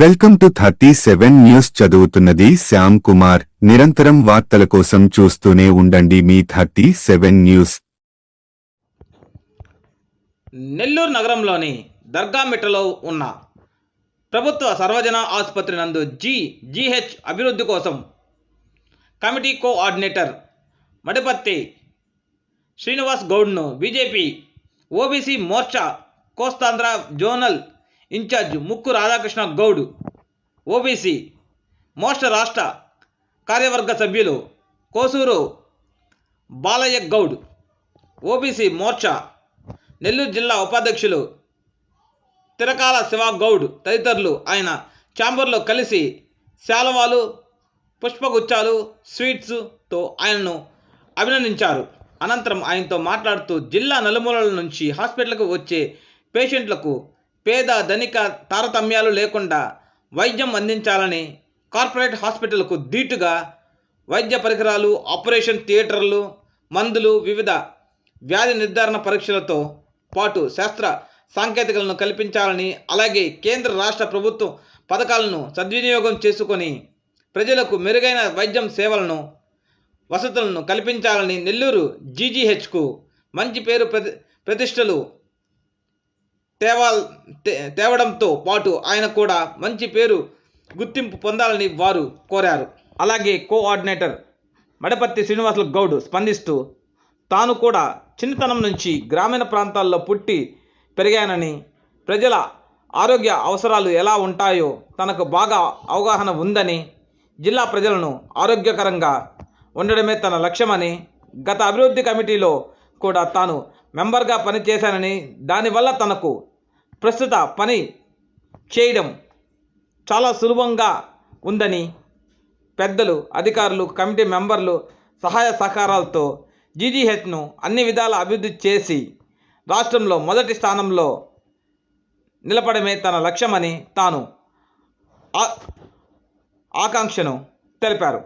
Welcome to thirty seven news చదువుతున్నది శ్యామ్ కుమార్. నిరంతరం వార్తల కోసం చూస్తూనే ఉండండి మీ థర్టీ సెవెన్ న్యూస్. నెల్లూరు నగరంలోని దర్గామిట్టలో ఉన్న ప్రభుత్వ సర్వజన ఆసుపత్రి నందు జి జిహెచ్ అభివృద్ధి కోసం committee coordinator Madipatti Srinivas గౌడ్ను BJP OBC Morcha Kostandhra zonal in charge Mukku Radhakrishna Goud OBC Morcha రాష్ట్ర కార్యవర్గ సభ్యులు కోసూరు బాలయ్య గౌడ్ ఓబీసీ మోర్చా నెల్లూరు జిల్లా ఉపాధ్యక్షులు తిరకాల శివగౌడ్ తదితరులు ఆయన ఛాంబర్లో కలిసి శాలవాలు పుష్పగుచ్చాలు స్వీట్స్తో ఆయనను అభినందించారు. అనంతరం ఆయనతో మాట్లాడుతూ జిల్లా నలుమూలల నుంచి హాస్పిటల్కు వచ్చే పేషెంట్లకు పేద ధనిక తారతమ్యాలు లేకుండా వైద్యం అందించాలని కార్పొరేట్ హాస్పిటల్కు ధీటుగా వైద్య పరికరాలు ఆపరేషన్ థియేటర్లు మందులు వివిధ వ్యాధి నిర్ధారణ పరీక్షలతో పాటు శాస్త్ర సాంకేతికలను కల్పించాలని అలాగే కేంద్ర రాష్ట్ర ప్రభుత్వం పథకాలను సద్వినియోగం చేసుకొని ప్రజలకు మెరుగైన వైద్యం సేవలను వసతులను కల్పించాలని నెల్లూరు జీజీహెచ్కు మంచి పేరు ప్రతి ప్రతిష్టలు తేవాల్ తేవడంతో పాటు ఆయన కూడా మంచి పేరు గుర్తింపు పొందాలని వారు కోరారు. అలాగే కోఆర్డినేటర్ మడపత్తి శ్రీనివాసులు గౌడ్ స్పందిస్తూ తాను కూడా చిన్నతనం నుంచి గ్రామీణ ప్రాంతాల్లో పుట్టి పెరిగానని ప్రజల ఆరోగ్య అవసరాలు ఎలా ఉంటాయో తనకు బాగా అవగాహన ఉందని జిల్లా ప్రజలను ఆరోగ్యకరంగా ఉండడమే తన లక్ష్యమని గత అభివృద్ధి కమిటీలో కూడా తాను మెంబర్గా పనిచేశానని దానివల్ల తనకు ప్రస్తుత పని చేయడం చాలా సులభంగా ఉందని పెద్దలు అధికారులు కమిటీ మెంబర్లు సహాయ సహకారాలతో జీజీహెచ్ను అన్ని విధాల అభివృద్ధి చేసి రాష్ట్రంలో మొదటి స్థానంలో నిలపడమే తన లక్ష్యమని తాను ఆ- ఆకాంక్షను తెలిపారు.